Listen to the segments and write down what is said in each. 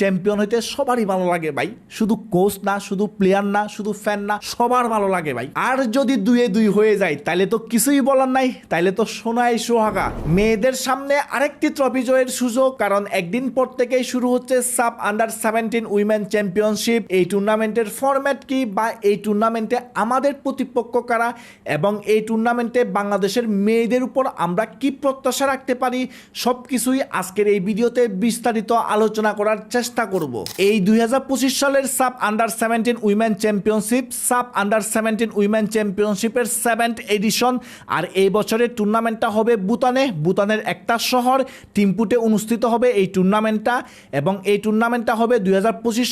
Champion হইতে সবারই ভালো লাগে ভাই। শুধু কোচ না, শুধু প্লেয়ার না, শুধু ফ্যান না, সবার ভালো লাগে ভাই। আর যদি দুয়ে দুই হয়ে যায় তাহলে তো কিছুই বলার নাই। তাইলে তো সোনাই সোহাগা। মেয়েদের সামনে আরেকটি ট্রফি জয়ের সুযোগ, কারণ একদিন পর থেকেই শুরু হচ্ছে sub under seventeen women championship এই টুর্নামেন্টের ফরম্যাট কি বা এই টুর্নামেন্টে আমাদের প্রতিপক্ষ কারা এবং এই টুর্নামেন্টে বাংলাদেশের মেয়েদের উপর আমরা কি প্রত্যাশা রাখতে পারি সব কিছুই আজকের এই ভিডিওতে বিস্তারিত আলোচনা করার চেষ্টা করব। এই দুই সালের sub under seventeen women championship, sub under seventeen women চ্যাম্পিয়নশিপের সেভেন্থ এডিশন। আর এই বছরের টুর্নামেন্টটা হবে ভুটানে। ভুটানের একটা শহর টিম্পুটে অনুষ্ঠিত হবে এই টুর্নামেন্টটা। এবং এই টুর্নামেন্টটা হবে দুই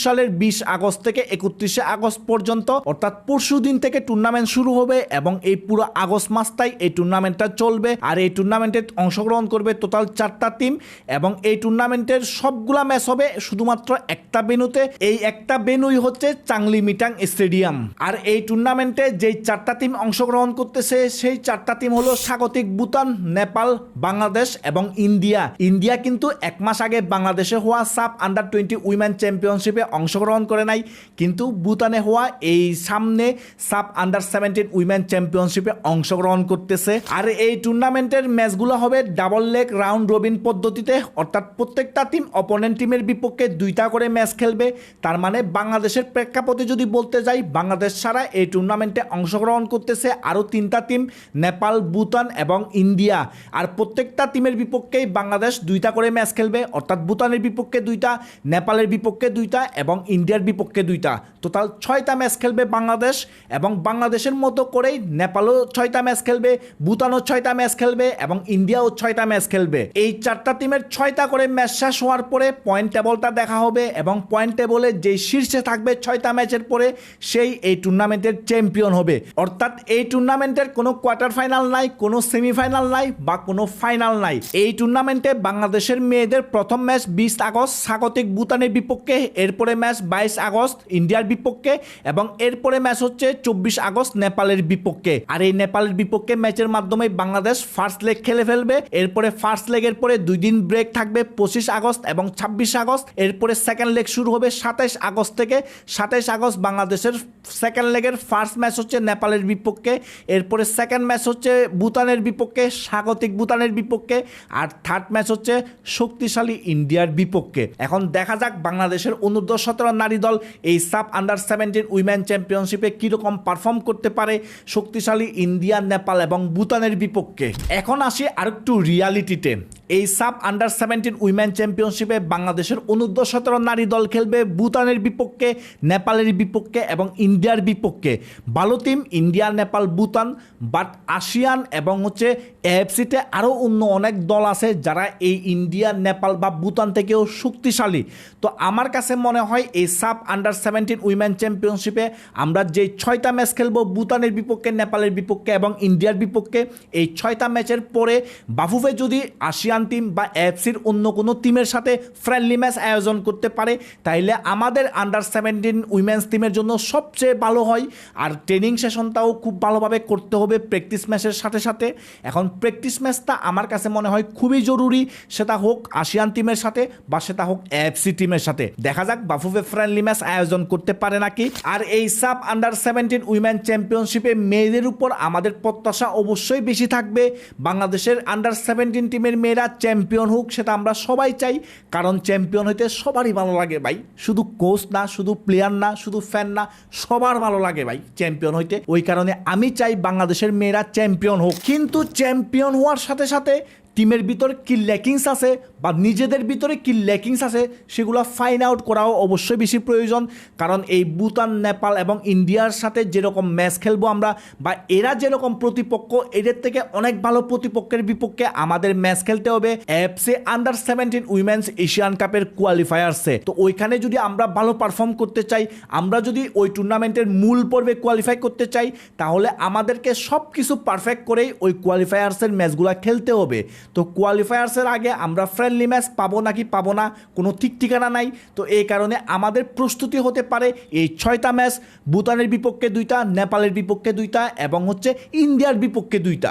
সালের বিশ আগস্ট থেকে একত্রিশে আগস্ট পর্যন্ত। অর্থাৎ পরশু দিন থেকে টুর্নামেন্ট শুরু হবে এবং এই পুরো আগস্ট মাসটাই এই টুর্নামেন্টটা চলবে। আর এই টুর্নামেন্টে অংশগ্রহণ করবে টোটাল চারটা টিম। এবং এই টুর্নামেন্টের সবগুলা ম্যাচ হবে শুধুমাত্র একটা বেনুতে এই একটা বেনুই হচ্ছে চাংলি মিটাং স্টেডিয়াম। আর এই টুর্নামেন্টে যেই চারটা টিম অংশগ্রহণ করতেছে, সেই চারটা টিম হলো স্বাগতিক ভুটান, নেপাল, বাংলাদেশ এবং ইন্ডিয়া। ইন্ডিয়া কিন্তু এক মাস আগে বাংলাদেশে হওয়া সাব আন্ডার টোয়েন্টি উইমেন চ্যাম্পিয়নশিপে অংশগ্রহণ করে নাই। কিন্তু ভুটানে হওয়া এই সামনে সাব আন্ডার সেভেন্টিন উইমেন চ্যাম্পিয়নশিপে অংশগ্রহণ করতেছে। আর এই টুর্নামেন্টের ম্যাচগুলো হবে ডাবল লেগ রাউন্ড রবিন পদ্ধতিতে, অর্থাৎ প্রত্যেকটা টিম অপোনেন্ট টিমের বিপক্ষে দুইটা করে ম্যাচ খেলবে। তার মানে বাংলাদেশের প্রেক্ষাপটে যদি বলতে যাই, বাংলাদেশ ছাড়া এই টুর্নামেন্টে অংশগ্রহণ করতেছে আরও তিনটা টিম নেপাল, ভুটান এবং ইন্ডিয়া। আর প্রত্যেকটা টিমের বিপক্ষেই বাংলাদেশ দুইটা করে ম্যাচ খেলবে। অর্থাৎ ভুটানের বিপক্ষে দুইটা, নেপালের বিপক্ষে দুইটা এবং ইন্ডিয়ার বিপক্ষে দুইটা। টোটাল ছয়টা ম্যাচ খেলবে বাংলাদেশ এবং বাংলাদেশের মতো করেই নেপালও ছয়টা ম্যাচ খেলবে, ভুটানও ছয়টা ম্যাচ খেলবে এবং ইন্ডিয়াও ছয়টা ম্যাচ খেলবে। এই চারটা টিমের ছয়টা করে ম্যাচ শেষ হওয়ার পরে পয়েন্ট টেবলটা দেখা হবে এবং পয়েন্ট টেবলে যেই শীর্ষে থাকবে ছয়টা ম্যাচের পরে সেই এই টুর্নামেন্টের চ্যাম্পিয়ন হবে। অর্থাৎ এই টুর্নামেন্টের কোনো কোয়ার্টার ফাইনাল নাই, কোনো সেমিফাইনাল নাই বা কোনো ফাইনাল নাই। এই টুর্নামেন্টে বাংলাদেশের মেয়েদের প্রথম ম্যাচ বিশ আগস্ট, স্বাগতিক ভুটানের বিপক্ষে, এরপরে ম্যাচ বাইশ আগস্ট, ইন্ডিয়ার বিপক্ষে এবং এরপরে ম্যাচ হচ্ছে চব্বিশ আগস্ট, নেপালের বিপক্ষে। আর এই নেপালের বিপক্ষে ম্যাচের মাধ্যমে বাংলাদেশ ফার্স্ট লেগ খেলে ফেলবে। এরপরে ফার্স্ট লেগের পরে দুই দিন ব্রেক থাকবে পঁচিশ আগস্ট এবং ছাব্বিশ আগস্ট। এরপরে সেকেন্ড লেগ শুরু হবে সাতাইশ আগস্ট থেকে। সাতাইশ আগস্ট বাংলাদেশের সেকেন্ড লেগের ফার্স্ট ম্যাচ হচ্ছে নেপালের বিপক্ষে। এরপরে সেকেন্ড ম্যাচ হচ্ছে ভুটানের বিপক্ষে, স্বাগতিক ভুটানের বিপক্ষে। আর থার্ড ম্যাচ হচ্ছে শক্তিশালী ইন্ডিয়ার বিপক্ষে। এখন দেখা যাক বাংলাদেশের অনূর্ধ্ব সতেরো নারী দল এই সাব আন্ডার সেভেন্টিন উইমেন চ্যাম্পিয়নশিপে কীরকম পারফর্ম করতে পারে শক্তিশালী ইন্ডিয়া, নেপাল এবং ভুটানের বিপক্ষে। এখন আসি আরেকটু রিয়ালিটিতে এই সাব আন্ডার সেভেন্টিন উইমেন চ্যাম্পিয়নশিপে বাংলাদেশের অনূর্ধ্ব সতেরো নারী দল খেলবে, ভুটানের বিপক্ষে, নেপালের বিপক্ষে এবং ইন্ডিয়ার বিপক্ষে। ভালো team India, Nepal, Bhutan but ASEAN এবং হচ্ছে এএফসিতে আরও অন্য অনেক দল আছে যারা এই ইন্ডিয়া, নেপাল বা ভুটান থেকেও শক্তিশালী। তো আমার কাছে মনে হয় এই সাব আন্ডার সেভেন্টিন উইমেন চ্যাম্পিয়নশিপে আমরা যে ছয়টা ম্যাচ খেলব, ভুটানের বিপক্ষে, নেপালের বিপক্ষে এবং ইন্ডিয়ার বিপক্ষে, এই ছয়টা ম্যাচের পরে বাফুফে যদি আসিয়ান টিম বা এফসির অন্য কোনো টিমের সাথে ফ্রেন্ডলি ম্যাচ আয়োজন করতে পারে, তাইলে আমাদের আন্ডার সেভেন্টিন উইমেন্স টিমের জন্য সবচেয়ে ভালো হয়। আর ট্রেনিং সেশনটাও খুব ভালোভাবে করতে হবে প্র্যাকটিস ম্যাচের সাথে সাথে। এখন প্র্যাকটিস ম্যাচটা আমার কাছে মনে হয় খুবই জরুরি, সেটা হোক আসিয়ান টিমের সাথে বা সেটা হোক এফসি টিমের সাথে। দেখা যাক বাফুফে ফ্রেন্ডলি ম্যাচ আয়োজন করতে পারে নাকি। আর এই সাব আন্ডার সেভেন্টিন উইমেন চ্যাম্পিয়নশিপে মেয়েদের উপর আমাদের প্রত্যাশা অবশ্যই বেশি থাকবে। বাংলাদেশের আন্ডার সেভেন্টিন টিমের মেয়েরা চ্যাম্পিয়ন হোক সেটা আমরা সবাই চাই, কারণ চ্যাম্পিয়ন হইতে সবারই ভালো লাগে ভাই। শুধু কোচ না, শুধু প্লেয়ার না, শুধু ফ্যান না, সবার ভালো লাগে ভাই চ্যাম্পিয়ন হইতে। ওই কারণে আমি চাই বাংলাদেশের মেয়েরা চ্যাম্পিয়ন হোক। কিন্তু চ্যাম্পিয়ন হওয়ার সাথে সাথে টিমের ভিতরে কি ল্যাকিংস আছে বা নিজেদের ভিতরে কি ল্যাকিংস আছে সেগুলো ফাইন্ড আউট করাও অবশ্যই বেশি প্রয়োজন। কারণ এই ভুটান, নেপাল এবং ইন্ডিয়ার সাথে যেরকম ম্যাচ খেলব আমরা বা এরা যেরকম প্রতিপক্ষ, এদের থেকে অনেক ভালো প্রতিপক্ষের বিপক্ষে আমাদের ম্যাচ খেলতে হবে। FC under seventeen women's Asian কাপের কোয়ালিফায়ার্সে তো ওইখানে যদি আমরা ভালো পারফর্ম করতে চাই, আমরা যদি ওই টুর্নামেন্টের মূল পর্বে কোয়ালিফাই করতে চাই, তাহলে আমাদেরকে সব কিছু পারফেক্ট করেই ওই কোয়ালিফায়ার্সের ম্যাচগুলো খেলতে হবে। তো কোয়ালিফায়ার্সের আগে আমরা ফ্রেন্ডলি ম্যাচ পাবো নাকি পাবো না, কোনো ঠিক ঠিকানা নাই। তো এই কারণে আমাদের প্রস্তুতি হতে পারে এই ছয়টা ম্যাচ ভুটানের বিপক্ষে দুইটা, নেপালের বিপক্ষে দুইটা এবং হচ্ছে ইন্ডিয়ার বিপক্ষে দুইটা।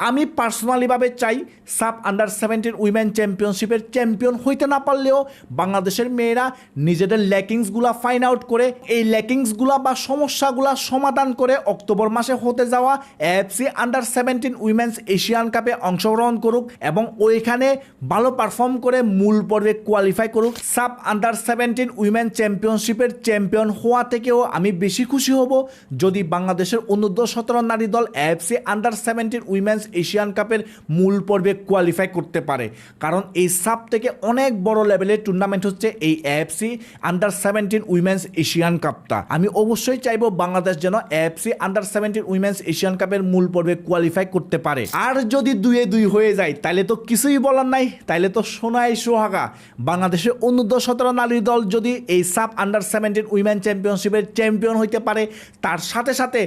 আমি পার্সোনালিভাবে চাই সাব আন্ডার সেভেন্টিন উইমেন চ্যাম্পিয়নশিপের চ্যাম্পিয়ন হইতে না পারলেও বাংলাদেশের মেয়েরা নিজেদের ল্যাকিংসগুলা ফাইন আউট করে, এই ল্যাকিংসগুলা বা সমস্যাগুলা সমাধান করে অক্টোবর মাসে হতে যাওয়া AFC under seventeen women's Asian কাপে অংশগ্রহণ করুক এবং ওইখানে ভালো পারফর্ম করে মূল পর্বে কোয়ালিফাই করুক। সাব আন্ডার সেভেন্টিন উইমেন চ্যাম্পিয়নশিপের চ্যাম্পিয়ন হওয়া থেকেও আমি বেশি খুশি হব যদি বাংলাদেশের অনূর্ধ্ব সতেরো নারী দল AFC under seventeen women's Asian কাপের মূল পর্বে কোয়ালিফাই করতে পারে। কারণ এই সাব থেকে অনেক বড় লেভেলের টুর্নামেন্ট হচ্ছে এই AFC under seventeen women's Asian কাপটা আমি অবশ্যই চাইব বাংলাদেশ যেন AFC under seventeen women's Asian কাপের মূল পর্বে কোয়ালিফাই করতে পারে। আর যদি দুয়ে দুই হয়ে যায় তাহলে তো কিছুই বলার নাই, তাইলে তো সোনাই সোহাগা। বাংলাদেশের অনূর্ধ্ব সতেরো নারী দল যদি এই সাব আন্ডার সেভেন্টিন উইমেন চ্যাম্পিয়নশিপের চ্যাম্পিয়ন হইতে পারে, তার সাথে সাথে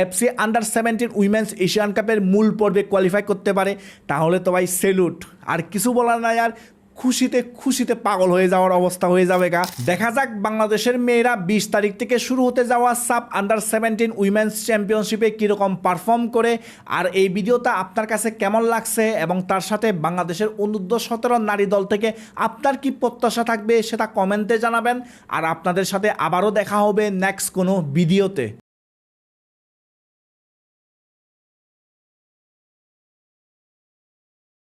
FC under seventeen women's Asian কাপের মূল পর্বে কোয়ালিফাই করতে পারে, তাহলে তো ভাই সেলুট আর কিছু বলার নাই, আর খুশিতে খুশিতে পাগল হয়ে যাওয়ার অবস্থা হয়ে যাবে গা। দেখা যাক বাংলাদেশের মেয়েরা বিশ তারিখ থেকে শুরু হতে যাওয়া সাব আন্ডার সেভেন্টিন উইমেন্স চ্যাম্পিয়নশিপে কীরকম পারফর্ম করে, আর এই ভিডিওটা আপনার কাছে কেমন লাগছে এবং তার সাথে বাংলাদেশের অনূর্ধ্ব সতেরো নারী দল থেকে আপনার কি প্রত্যাশা থাকবে সেটা কমেন্টে জানাবেন। আর আপনাদের সাথে আবারও দেখা হবে নেক্সট কোনো ভিডিওতে।